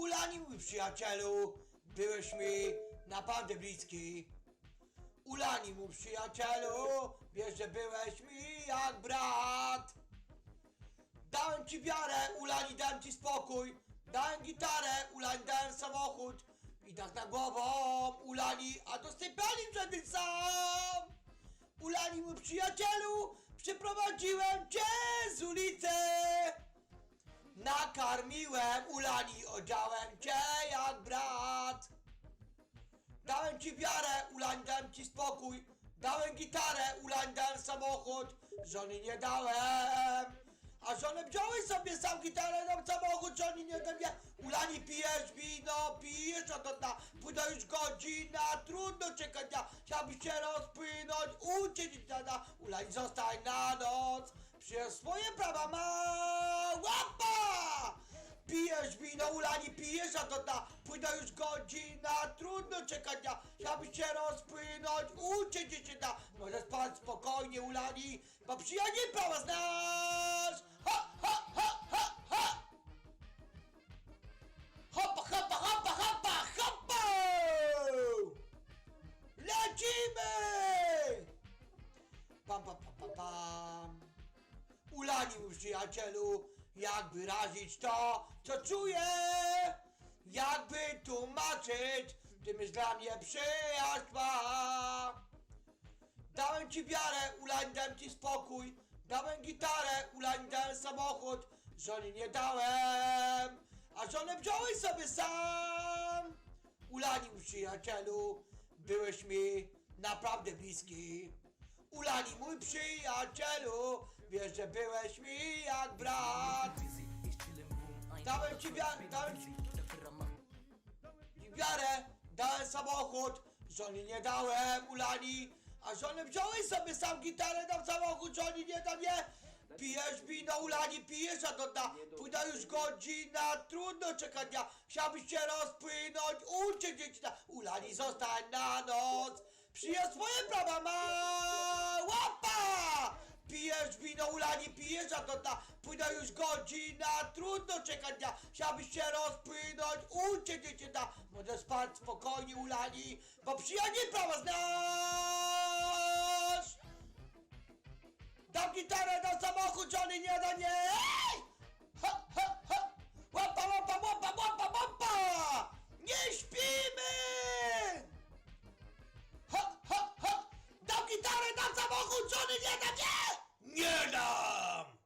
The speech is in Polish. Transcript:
Ulani, mój przyjacielu, byłeś mi naprawdę bliski. Ulani, mój przyjacielu, wiesz, że byłeś mi jak brat. Dałem ci wiarę, Ulani, dałem ci spokój. Dałem gitarę, Ulani, dałem samochód. I tak na głową, Ulani, a do sypialni wszedł sam. Ulani, mój przyjacielu, przyprowadziłem cię z ulicy. Nakarmiłem Ulani, odziałem cię jak brat. Dałem ci wiarę, Ulani, dałem ci spokój. Dałem gitarę, Ulani, dałem samochód. Żony nie dałem. A żonę wziąłeś sobie sam gitarę, dam samochód, żony nie dam ja. Ulani pijesz wino, pijesz, no to na pójdę już godzina, trudno czekać, ja chciałbyś się rozpłynąć, uciec na Ulani zostań na noc, przyjął swoje prawa ma! Pijesz wino, Ulani, pijesz, a to ta pójdę już godzina, trudno czekać, ja chciałbyś się rozpłynąć, uciec się da, może spać spokojnie, Ulani, bo przyjaźnie prawa znasz! Ha, ha, ha, ha, ha! Hopa, hopa, hopa, hopa, hopa! Lecimy! Pam, pam, pam, pam, pam. Ulani, mój przyjacielu, jak wyrazić to, co czuję? Jakby tłumaczyć, tym jest dla mnie przyjaźń Dałem ci wiarę, Ulani, dałem ci spokój. Dałem gitarę, Ulani, dałem samochód. Żony nie dałem, a żonę wziąłeś sobie sam. Ulani, mój przyjacielu, byłeś mi naprawdę bliski. Ulani, mój przyjacielu, wiesz, że byłeś mi jak brat. Dałem ci wiarę, dałem ci wiarę, dałem samochód, żony nie dałem, Ulani, a żonę wziąłeś sobie sam gitarę, dam samochód, żony nie dam, nie. Pijesz wino, Ulani, pijesz, a to ta, pójdę już godzina, trudno czekać, ja chciałbyś się rozpłynąć, uciec dzieci na, Ulani, zostań na noc, przyjął swoje prawa, ma! Pijesz wino, Ulani, pijesz, a to ta, pójdę już godzina, trudno czekać, ja chciałbyś się rozpłynąć, uciec dzieci na, może spać spokojnie, Ulani, bo przyjaźnie prawa znasz! Dam gitarę, dam samochód, żony nie da, nie! Ej! Ha, ha, ha! Łapa, łapa, łapa, łapa, łapa! Nie śpimy! Ha, ha, ha! Dam gitarę, dam samochód, żony nie da, nie! Nie dam!